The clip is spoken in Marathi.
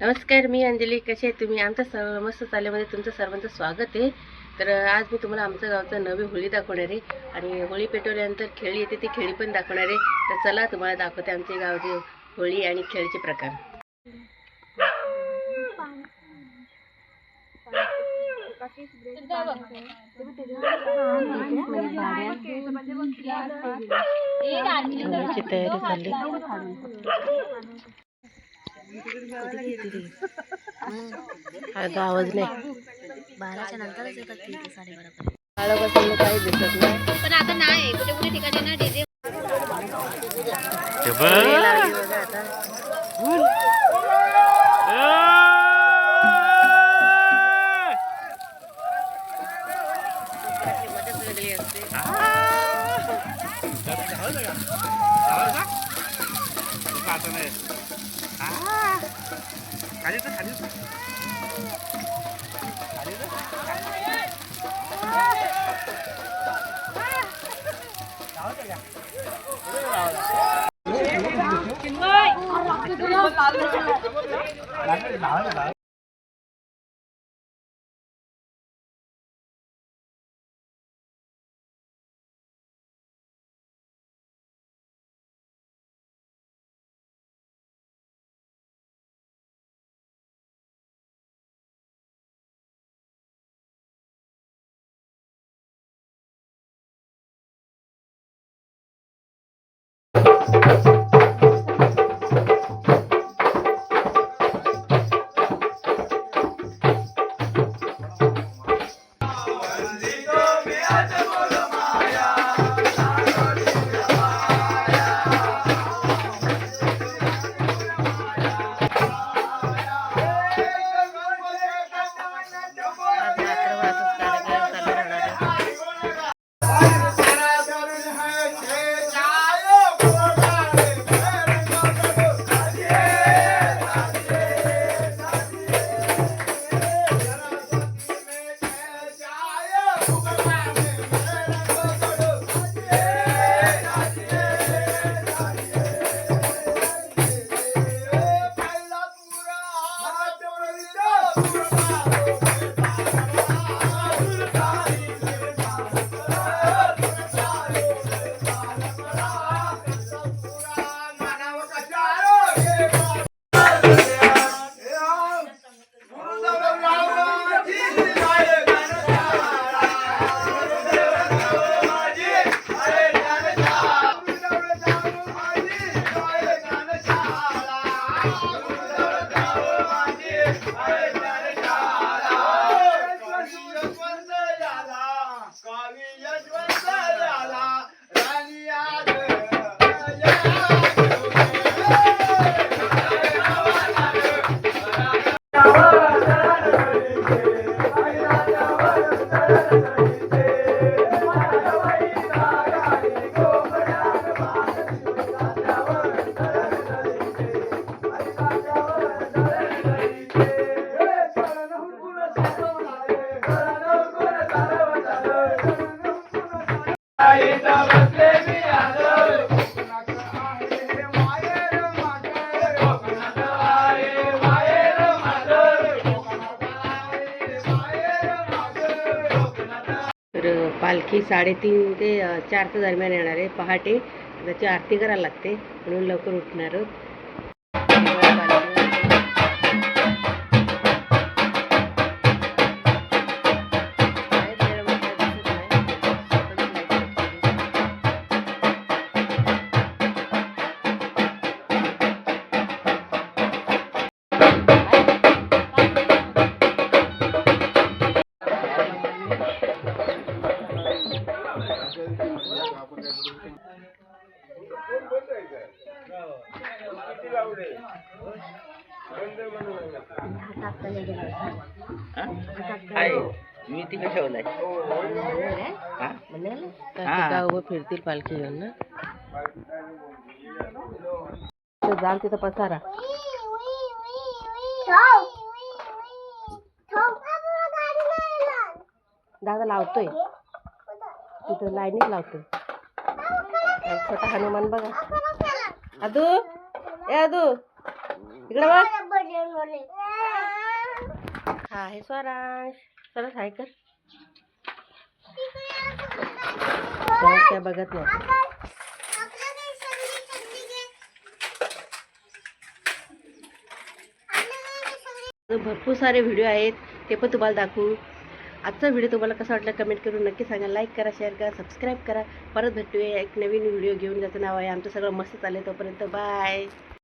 नमस्कार मी अंजली. कसे आहे तुम्ही? आमच्या सर्व मस्त चालेमध्ये तुमचं सर्वांचं स्वागत आहे. तर आज मी तुम्हाला आमच्या गावचं नवी होळी दाखवणार आहे. आणि होळी पेटवल्यानंतर खेळी येते ती खेळी पण दाखवणार आहे. तर चला तुम्हाला दाखवते आमच्या गावची होळी आणि खेळचे प्रकार. तयारी चालली. आता आवाज नाही. बाराच्या नंतरच येतात ते काही दिसत नाही पण आता नाही कुठे कुठे ठिकाणी ना डीजे 啊，看你这，看你这，看，老呀，老。来，来，来，来。असते आज तर पालखी साडेतीन ते चारच्या दरम्यान येणार आहे. पहाटे त्याची आरती करायला लागते. म्हणून लवकर उठणार आहोत. मी ती कशावर गाव फिरतील पालखी घेऊन ना जाल तिथं पसारा. दादा लावतोय. तिथं लाईनीत लावतोय. छोटा हनुमान बघा. अदू ए इकडे बघ. हा स्वरांश. सरस हाय कर. बघत नाही. भरपूर सारे व्हिडिओ आहेत. ते पण तुम्हाला दाखवू. आजचा व्हिडिओ तुम्हाला कसा वाटला कमेंट करून नक्की सांगा. लाईक करा शेअर करा सबस्क्राईब करा. परत भेटूया एक नवीन व्हिडिओ घेऊन. ज्याचं नाव आहे आमचं सगळं मस्त चालेल तोपर्यंत. बाय